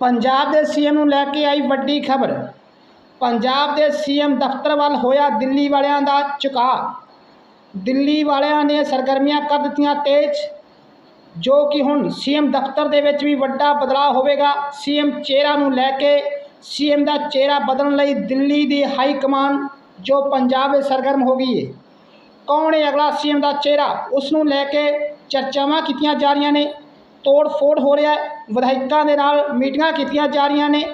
ਪੰਜਾਬ ਦੇ ਸੀਐਮ ਨੂੰ ਲੈ ਕੇ ਆਈ ਵੱਡੀ ਖਬਰ। ਪੰਜਾਬ ਦੇ ਸੀਐਮ ਦਫ਼ਤਰ ਵੱਲ ਹੋਇਆ ਦਿੱਲੀ ਵਾਲਿਆਂ ਦਾ ਝੁਕਾਅ। ਦਿੱਲੀ ਵਾਲਿਆਂ ਨੇ ਸਰਗਰਮੀਆਂ ਕਰ ਦਿੱਤੀਆਂ ਤੇਜ਼, ਜੋ ਕਿ ਹੁਣ ਸੀਐਮ ਦਫ਼ਤਰ ਦੇ ਵਿੱਚ ਵੀ ਵੱਡਾ ਬਦਲਾਅ ਹੋਵੇਗਾ। ਸੀਐਮ ਚਿਹਰਾ ਨੂੰ ਲੈ ਕੇ ਸੀਐਮ ਦਾ ਚਿਹਰਾ ਬਦਲਣ ਲਈ ਦਿੱਲੀ ਦੀ ਹਾਈ ਕਮਾਨ, ਜੋ ਪੰਜਾਬ ਵਿੱਚ ਸਰਗਰਮ ਹੋ ਗਈ ਹੈ ਕੌਣ ਹੈ ਅਗਲਾ ਸੀਐਮ ਦਾ ਚਿਹਰਾ? ਉਸ ਨੂੰ ਲੈ ਕੇ ਚਰਚਾਵਾਂ ਕੀਤੀਆਂ ਜਾ ਰਹੀਆਂ ਨੇ। ਤੋੜ ਫੋੜ ਹੋ ਰਿਹਾ ਹੈ। ਵਿਧਾਇਕਾਂ ਦੇ ਨਾਲ ਮੀਟਿੰਗਾਂ ਕੀਤੀਆਂ ਜਾ ਰਹੀਆਂ ਨੇ।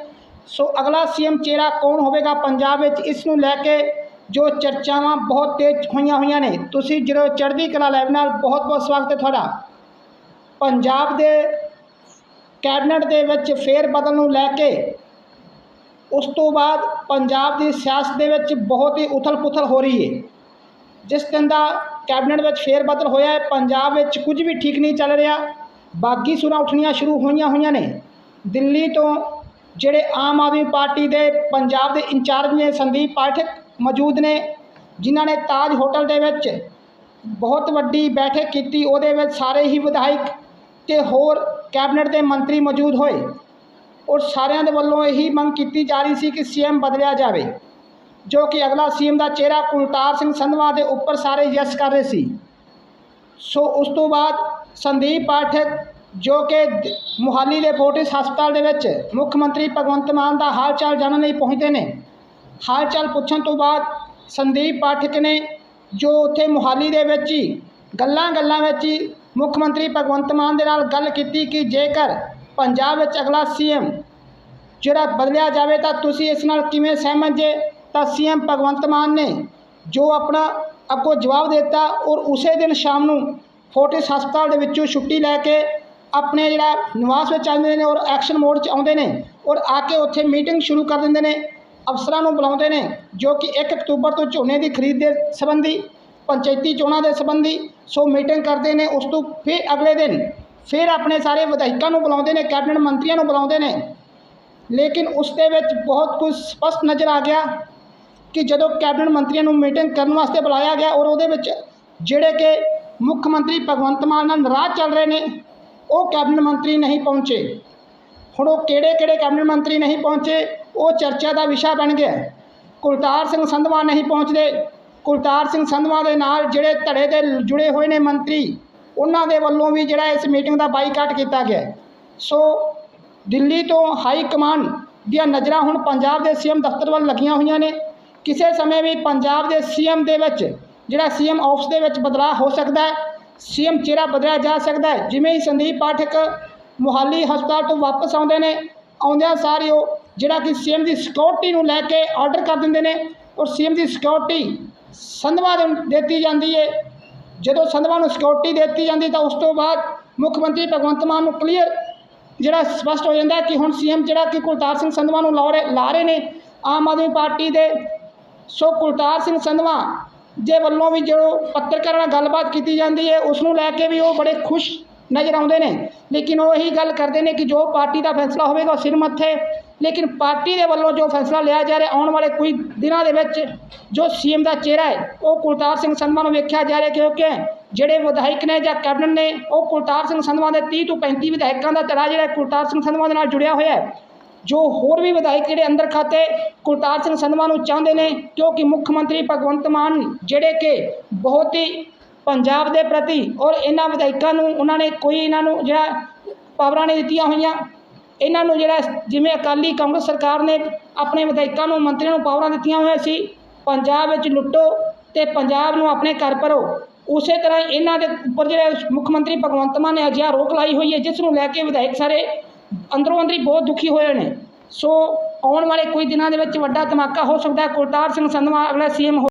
ਸੋ ਅਗਲਾ ਸੀਐਮ ਚਿਹਰਾ ਕੌਣ ਹੋਵੇਗਾ ਪੰਜਾਬ ਵਿੱਚ, ਇਸ ਨੂੰ ਲੈ ਕੇ ਜੋ ਚਰਚਾਵਾਂ ਬਹੁਤ ਤੇਜ਼ ਹੋਈਆਂ ਹੋਈਆਂ ਨੇ। ਤੁਸੀਂ ਜਦੋਂ ਚੜ੍ਹਦੀ ਕਲਾ ਲਾਈਵ ਨਾਲ ਬਹੁਤ ਬਹੁਤ ਸਵਾਗਤ ਹੈ ਤੁਹਾਡਾ। ਪੰਜਾਬ ਦੇ ਕੈਬਨਿਟ ਦੇ ਵਿੱਚ ਫੇਰ ਬਦਲ ਨੂੰ ਲੈ ਕੇ ਉਸ ਤੋਂ ਬਾਅਦ ਪੰਜਾਬ ਦੀ ਸਿਆਸਤ ਦੇ ਵਿੱਚ ਬਹੁਤ ਹੀ ਉਥਲ-ਪੁਥਲ ਹੋ ਰਹੀ ਹੈ। ਜਿਸ ਦਿਨ ਦਾ ਕੈਬਨਿਟ ਵਿੱਚ ਫੇਰ ਬਦਲ ਹੋਇਆ ਹੈ, ਪੰਜਾਬ ਵਿੱਚ ਕੁਝ ਵੀ ਠੀਕ ਨਹੀਂ ਚੱਲ ਰਿਹਾ। ਬਾਗੀ ਸੁਰਾਂ ਉੱਠਣੀਆਂ ਸ਼ੁਰੂ ਹੋਈਆਂ ਹੋਈਆਂ ਨੇ। ਦਿੱਲੀ ਤੋਂ ਜਿਹੜੇ ਆਮ ਆਦਮੀ ਪਾਰਟੀ ਦੇ, ਪੰਜਾਬ ਦੇ ਇੰਚਾਰਜ ਨੇ, ਸੰਦੀਪ ਪਾਠਕ ਮੌਜੂਦ ਨੇ, ਜਿਨ੍ਹਾਂ ਨੇ ਤਾਜ ਹੋਟਲ ਦੇ ਵਿੱਚ ਬਹੁਤ ਵੱਡੀ ਬੈਠਕ ਕੀਤੀ, ਉਹਦੇ ਵਿੱਚ ਸਾਰੇ ਹੀ ਵਿਧਾਇਕ ਤੇ ਹੋਰ ਕੈਬਨਿਟ ਦੇ ਮੰਤਰੀ ਮੌਜੂਦ ਹੋਏ। ਔਰ ਸਾਰਿਆਂ ਦੇ ਵੱਲੋਂ ਇਹੀ ਮੰਗ ਕੀਤੀ ਜਾ ਰਹੀ ਸੀ ਕਿ ਸੀਐਮ ਬਦਲਿਆ ਜਾਵੇ, ਜੋ ਕਿ ਅਗਲਾ ਸੀਐਮ ਦਾ ਚਿਹਰਾ ਕੁਲਤਾਰ ਸਿੰਘ ਸੰਧਵਾ ਦੇ ਉੱਪਰ ਸਾਰੇ ਯਸ ਕਰ ਰਹੇ ਸੀ। ਸੋ ਉਸ ਤੋਂ ਬਾਅਦ ਸੰਦੀਪ ਪਾਠਕ, ਜੋ ਕਿ ਦ- ਮੁਹਾਲੀ ਦੇ ਫੋਰਟਿਸ ਹਸਪਤਾਲ ਦੇ ਵਿੱਚ ਮੁੱਖ ਮੰਤਰੀ ਭਗਵੰਤ ਮਾਨ ਦਾ ਹਾਲ ਚਾਲ ਜਾਣਨ ਲਈ ਪਹੁੰਚਦੇ ਨੇ। ਹਾਲ ਚਾਲ ਪੁੱਛਣ ਤੋਂ ਬਾਅਦ ਸੰਦੀਪ ਪਾਠਕ ਨੇ ਜੋ ਉੱਥੇ ਮੁਹਾਲੀ ਦੇ ਵਿੱਚ ਹੀ ਗੱਲਾਂ ਗੱਲਾਂ ਵਿੱਚ ਹੀ ਮੁੱਖ ਮੰਤਰੀ ਭਗਵੰਤ ਮਾਨ ਦੇ ਨਾਲ ਗੱਲ ਕੀਤੀ ਕਿ ਜੇਕਰ ਪੰਜਾਬ ਵਿੱਚ ਅਗਲਾ ਸੀਐਮ ਜਿਹੜਾ ਬਦਲਿਆ ਜਾਵੇ ਤਾਂ ਤੁਸੀਂ ਇਸ ਨਾਲ ਕਿਵੇਂ ਸਹਿਮਤ ਜੇ? ਤਾਂ ਸੀਐਮ ਭਗਵੰਤ ਮਾਨ ਨੇ ਜੋ ਆਪਣਾ ਅੱਗੋਂ ਜਵਾਬ ਦਿੱਤਾ ਔਰ ਉਸੇ ਦਿਨ ਸ਼ਾਮ ਨੂੰ ਫੋਰਟਿਸ ਹਸਪਤਾਲ ਦੇ ਵਿੱਚੋਂ ਛੁੱਟੀ ਲੈ ਕੇ ਆਪਣੇ ਜਿਹੜਾ ਨਿਵਾਸ ਵਿੱਚ ਆਉਂਦੇ ਨੇ ਔਰ ਐਕਸ਼ਨ ਮੋਡ 'ਚ ਆਉਂਦੇ ਨੇ ਔਰ ਆ ਕੇ ਉੱਥੇ ਮੀਟਿੰਗ ਸ਼ੁਰੂ ਕਰ ਦਿੰਦੇ ਨੇ, ਅਫਸਰਾਂ ਨੂੰ ਬੁਲਾਉਂਦੇ ਨੇ ਜੋ ਕਿ 1 ਅਕਤੂਬਰ ਤੋਂ ਝੋਨੇ ਦੀ ਖਰੀਦ ਦੇ ਸੰਬੰਧੀ, ਪੰਚਾਇਤੀ ਚੋਣਾਂ ਦੇ ਸੰਬੰਧੀ, ਸੋ ਮੀਟਿੰਗ ਕਰਦੇ ਨੇ, ਉਸ ਤੋਂ ਫਿਰ ਅਗਲੇ ਦਿਨ ਫਿਰ ਆਪਣੇ ਸਾਰੇ ਵਿਧਾਇਕਾਂ ਨੂੰ ਬੁਲਾਉਂਦੇ ਨੇ, ਕੈਬਨਿਟ ਮੰਤਰੀਆਂ ਨੂੰ ਬੁਲਾਉਂਦੇ ਨੇ। ਲੇਕਿਨ ਉਸ ਦੇ ਵਿੱਚ ਬਹੁਤ ਕੁਝ ਸਪਸ਼ਟ ਨਜ਼ਰ ਆ ਗਿਆ ਕਿ ਜਦੋਂ ਕੈਬਨਿਟ ਮੰਤਰੀਆਂ ਨੂੰ ਮੀਟਿੰਗ ਕਰਨ ਵਾਸਤੇ ਬੁਲਾਇਆ ਗਿਆ ਔਰ ਉਹਦੇ ਵਿੱਚ ਜਿਹੜੇ ਕਿ ਮੁੱਖ ਮੰਤਰੀ ਭਗਵੰਤ ਮਾਨ ਨਾਲ ਨਾਰਾਜ਼ ਚੱਲ ਰਹੇ ਨੇ। ਉਹ ਕੈਬਨਿਟ ਮੰਤਰੀ ਨਹੀਂ ਪਹੁੰਚੇ। ਹੁਣ ਉਹ ਕਿਹੜੇ ਕਿਹੜੇ ਕੈਬਨਿਟ ਮੰਤਰੀ ਨਹੀਂ ਪਹੁੰਚੇ, ਉਹ ਚਰਚਾ ਦਾ ਵਿਸ਼ਾ ਬਣ ਗਿਆ। ਕੁਲਤਾਰ ਸਿੰਘ ਸੰਧਵਾ ਨਹੀਂ ਪਹੁੰਚਦੇ। ਕੁਲਤਾਰ ਸਿੰਘ ਸੰਧਵਾ ਦੇ ਨਾਲ ਜਿਹੜੇ ਧੜੇ ਦੇ ਜੁੜੇ ਹੋਏ ਨੇ ਮੰਤਰੀ, ਉਹਨਾਂ ਦੇ ਵੱਲੋਂ ਵੀ ਜਿਹੜਾ ਇਸ ਮੀਟਿੰਗ ਦਾ ਬਾਈਕਾਟ ਕੀਤਾ ਗਿਆ। ਸੋ ਦਿੱਲੀ ਤੋਂ ਹਾਈ ਕਮਾਂਡ ਦੀਆਂ ਨਜ਼ਰਾਂ ਹੁਣ ਪੰਜਾਬ ਦੇ ਸੀਐਮ ਦਫ਼ਤਰ ਵੱਲ ਲੱਗੀਆਂ ਹੋਈਆਂ ਨੇ। ਕਿਸੇ ਸਮੇਂ ਵੀ ਪੰਜਾਬ ਦੇ ਸੀਐਮ ਦੇ ਵਿੱਚ ਜਿਹੜਾ ਸੀਐਮ ਆਫਿਸ ਦੇ ਵਿੱਚ ਬਦਲਾਅ ਹੋ ਸਕਦਾ ਹੈ, ਸੀਐਮ ਚਿਹਰਾ ਬਦਲਿਆ ਜਾ ਸਕਦਾ ਹੈ। ਜਿਵੇਂ ਹੀ ਸੰਦੀਪ ਪਾਠਕ ਮੁਹਾਲੀ ਹਸਪਤਾਲ ਤੋਂ ਵਾਪਸ ਆਉਂਦੇ ਨੇ, ਆਉਂਦਿਆਂ ਸਾਰ ਉਹ ਜਿਹੜਾ ਕਿ ਸੀਐਮ ਦੀ ਸਿਕਿਉਰਿਟੀ ਨੂੰ ਲੈ ਕੇ ਆਰਡਰ ਕਰ ਦਿੰਦੇ ਨੇ ਔਰ ਸੀਐਮ ਦੀ ਸਿਕਿਉਰਿਟੀ ਸੰਧਵਾ ਨੂੰ ਦਿੱਤੀ ਜਾਂਦੀ ਹੈ ਜਦੋਂ ਸੰਧਵਾ ਨੂੰ ਸਿਕਿਉਰਿਟੀ ਦਿੱਤੀ ਜਾਂਦੀ ਤਾਂ ਉਸ ਤੋਂ ਬਾਅਦ ਮੁੱਖ ਮੰਤਰੀ ਭਗਵੰਤ ਮਾਨ ਨੂੰ ਕਲੀਅਰ ਜਿਹੜਾ ਸਪਸ਼ਟ ਹੋ ਜਾਂਦਾ ਕਿ ਹੁਣ ਸੀਐਮ ਜਿਹੜਾ ਕਿ ਕੁਲਤਾਰ ਸਿੰਘ ਸੰਧਵਾ ਨੂੰ ਲਾ ਰਹੇ ਲਾ ਰਹੇ ਨੇ, ਆਮ ਆਦਮੀ ਪਾਰਟੀ ਦੇ। ਸੋ ਕੁਲਤਾਰ ਸਿੰਘ ਸੰਧਵਾ ਦੇ ਵੱਲੋਂ ਵੀ ਜੋ ਪੱਤਰਕਾਰਾਂ ਨਾਲ ਗੱਲਬਾਤ ਕੀਤੀ ਜਾਂਦੀ ਹੈ, ਉਸ ਨੂੰ ਲੈ ਕੇ ਵੀ ਉਹ ਬੜੇ ਖੁਸ਼ ਨਜ਼ਰ ਆਉਂਦੇ ਨੇ। ਲੇਕਿਨ ਉਹ ਇਹੀ ਗੱਲ ਕਰਦੇ ਨੇ ਕਿ ਜੋ ਪਾਰਟੀ ਦਾ ਫੈਸਲਾ ਹੋਵੇਗਾ, ਉਹ ਸਿਰ ਮੱਥੇ। ਲੇਕਿਨ ਪਾਰਟੀ ਦੇ ਵੱਲੋਂ ਜੋ ਫੈਸਲਾ ਲਿਆ ਜਾ ਰਿਹਾ, ਆਉਣ ਵਾਲੇ ਕੁਝ ਦਿਨਾਂ ਦੇ ਵਿੱਚ ਜੋ ਸੀਐਮ ਦਾ ਚਿਹਰਾ ਹੈ, ਉਹ ਕੁਲਤਾਰ ਸਿੰਘ ਸੰਧਵਾ ਨੂੰ ਵੇਖਿਆ ਜਾ ਰਿਹਾ ਕਿਉਂਕਿ ਜਿਹੜੇ ਵਿਧਾਇਕ ਨੇ ਜਾਂ ਕੈਬਨਿਟ ਨੇ, ਉਹ ਕੁਲਤਾਰ ਸਿੰਘ ਸੰਧਵਾ ਦੇ 30 ਤੋਂ 35 ਵਿਧਾਇਕਾਂ ਦਾ ਧੜਾ ਜਿਹੜਾ ਕੁਲਤਾਰ ਸਿੰਘ ਸੰਧਵਾ ਦੇ ਨਾਲ ਜੁੜਿਆ ਹੋਇਆ ਹੈ। ਜੋ ਹੋਰ ਵੀ ਵਿਧਾਇਕ ਜਿਹੜੇ ਅੰਦਰ ਖਾਤੇ ਕੁਲਤਾਰ ਸਿੰਘ ਸੰਧਵਾ ਨੂੰ ਚਾਹੁੰਦੇ ਨੇ, ਕਿਉਂਕਿ ਮੁੱਖ ਮੰਤਰੀ ਭਗਵੰਤ ਮਾਨ ਜਿਹੜੇ ਕਿ ਬਹੁਤ ਹੀ ਪੰਜਾਬ ਦੇ ਪ੍ਰਤੀ ਔਰ ਇਹਨਾਂ ਵਿਧਾਇਕਾਂ ਨੂੰ, ਉਹਨਾਂ ਨੇ ਕੋਈ ਇਹਨਾਂ ਨੂੰ ਜਿਹੜਾ ਪਾਵਰਾਂ ਨਹੀਂ ਦਿੱਤੀਆਂ ਹੋਈਆਂ। ਇਹਨਾਂ ਨੂੰ ਜਿਹੜਾ ਜਿਵੇਂ ਅਕਾਲੀ ਕਾਂਗਰਸ ਸਰਕਾਰ ਨੇ ਆਪਣੇ ਵਿਧਾਇਕਾਂ ਨੂੰ, ਮੰਤਰੀਆਂ ਨੂੰ ਪਾਵਰਾਂ ਦਿੱਤੀਆਂ ਹੋਈਆਂ ਸੀ, ਪੰਜਾਬ ਵਿੱਚ ਲੁੱਟੋ ਤੇ ਪੰਜਾਬ ਨੂੰ ਆਪਣੇ ਘਰ ਭਰੋ। ਉਸੇ ਤਰ੍ਹਾਂ ਇਹਨਾਂ ਦੇ ਉੱਪਰ ਜਿਹੜੇ ਮੁੱਖ ਮੰਤਰੀ ਭਗਵੰਤ ਮਾਨ ਨੇ ਅਜਿਹਾ ਰੋਕ ਲਾਈ ਹੋਈ ਹੈ, ਜਿਸ ਨੂੰ ਲੈ ਕੇ ਵਿਧਾਇਕ ਸਾਰੇ ਅੰਦਰੋਂ ਅੰਦਰੀ ਬਹੁਤ ਦੁਖੀ ਹੋਏ ਨੇ। ਸੋ ਆਉਣ ਵਾਲੇ ਕੁਝ ਦਿਨਾਂ ਦੇ ਵਿੱਚ ਵੱਡਾ ਧਮਾਕਾ ਹੋ ਸਕਦਾ ਕੁਲਤਾਰ ਸਿੰਘ ਸੰਧਵਾ ਅਗਲਾ ਸੀਐਮ